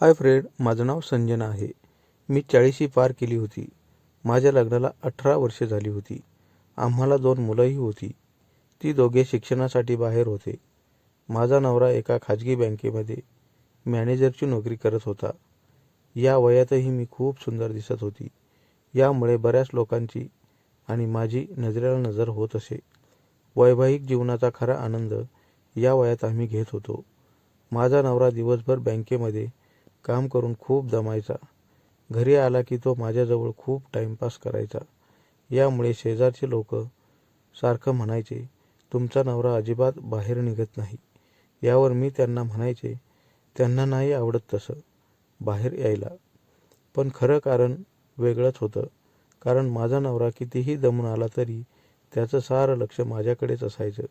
Hi friend माझं नाव संजना आहे. मी चाळीशी पार केली होती. माझ्या लग्नाला अठरा वर्षे झाली होती. आम्हाला दोन मुलंही होती. ती दोघे शिक्षणासाठी बाहेर होते. माझा नवरा एका खाजगी बँकेमध्ये मॅनेजरची नोकरी करत होता. या वयातही मी खूप सुंदर दिसत होती. यामुळे बऱ्याच लोकांची आणि माझी नजरेला नजर होत असे. वैवाहिक जीवनाचा खरा आनंद या वयात आम्ही घेत होतो. माझा नवरा दिवसभर बँकेमध्ये काम करून खूप दमायचा. घरी आला की तो माझ्याजवळ खूप टाईमपास करायचा. यामुळे शेजारचे लोक सारखं म्हणायचे तुमचा नवरा अजिबात बाहेर निघत नाही. यावर मी त्यांना म्हणायचे त्यांना नाही आवडत तसं बाहेर यायला. पण खरं कारण वेगळंच होतं. कारण माझा नवरा कितीही दमून आला तरी त्याचं सारं लक्ष माझ्याकडेच असायचं.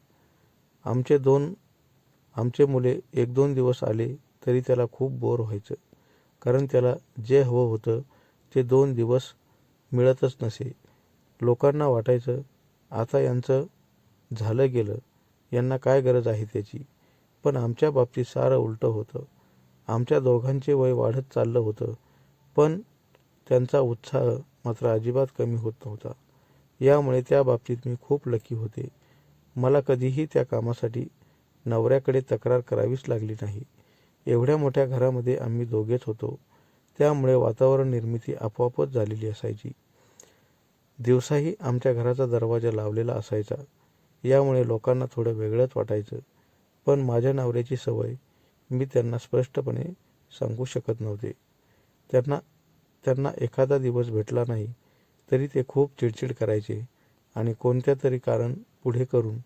आमचे दोन आमचे मुले एक दोन दिवस आले तरी त्याला खूप बोर व्हायचं. कारण त्याला जे हवं होतं ते दोन दिवस मिळतच नसे. लोकांना वाटायचं आता यांचं झालं गेलं यांना काय गरज आहे त्याची? पण आमच्या बाबतीत सारं उलटं होतं. आमच्या दोघांचे वय वाढत चाललं होतं पण त्यांचा उत्साह मात्र अजिबात कमी होत नव्हता. यामुळे त्या बाबतीत मी खूप लकी होते. मला कधीही त्या कामासाठी नवऱ्याकडे तक्रार करावीच लागली नाही. एवढ्या मोठ्या घरामध्ये आम्ही दोघेच होतो. त्यामुळे वातावरण निर्मिती आपोआपच झालेली असायची. दिवसाही आमच्या घराचा दरवाजा लावलेला असायचा. यामुळे लोकांना थोडं वेगळंच वाटायचं. पण माझ्या नवऱ्याची सवय मी त्यांना स्पष्टपणे सांगू शकत नव्हते. त्यांना त्यांना एखादा दिवस भेटला नाही तरी ते खूप चिडचिड करायचे आणि कोणत्या तरी कारण पुढे करून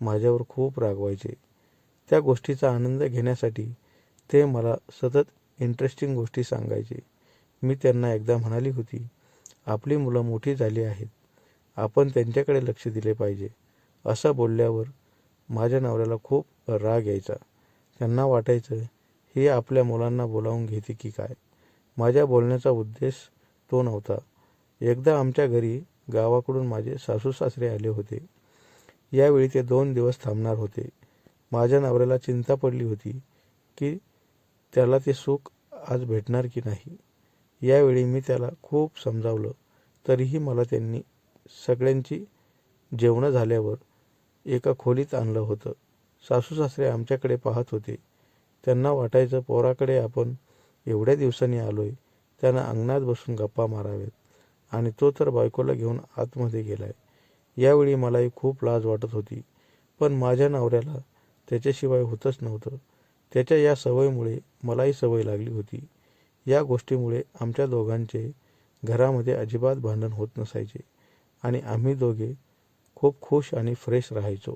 माझ्यावर खूप रागवायचे. त्या गोष्टीचा आनंद घेण्यासाठी ते मला सतत इंटरेस्टिंग गोष्टी सांगायचे. मी त्यांना एकदा म्हणाली होती आपली मुलं मोठी झाली आहेत. आपण त्यांच्याकडे लक्ष दिले पाहिजे. असं बोलल्यावर माझ्या नवऱ्याला खूप राग यायचा. त्यांना वाटायचं ही आपल्या मुलांना बोलावून घेते की काय? माझ्या बोलण्याचा उद्देश तो नव्हता. एकदा आमच्या घरी गावाकडून माझे सासू सासरे आले होते. यावेळी ते दोन दिवस थांबणार होते. माझ्या नवऱ्याला चिंता पडली होती की त्याला ते सुख आज भेटणार की नाही? यावेळी मी त्याला खूप समजावलं. तरीही मला त्यांनी सगळ्यांची जेवणं झाल्यावर एका खोलीत आणलं होतं. सासू सासरे आमच्याकडे पाहत होते. त्यांना वाटायचं पोराकडे आपण एवढ्या दिवसांनी आलोय. त्यांना अंगणात बसून गप्पा माराव्यात. आणि तो तर बायकोला घेऊन आतमध्ये गेलाय. यावेळी मलाही खूप लाज वाटत होती. पण माझ्या नवऱ्याला त्याच्याशिवाय होतच नव्हतं. त्याच्या या सवयीमुळे मलाही सवय लागली होती. या गोष्टीमुळे आमच्या दोघांचे घरामध्ये अजिबात भांडण होत नसायचे आणि आम्ही दोघे खूप खुश आणि फ्रेश राहायचो.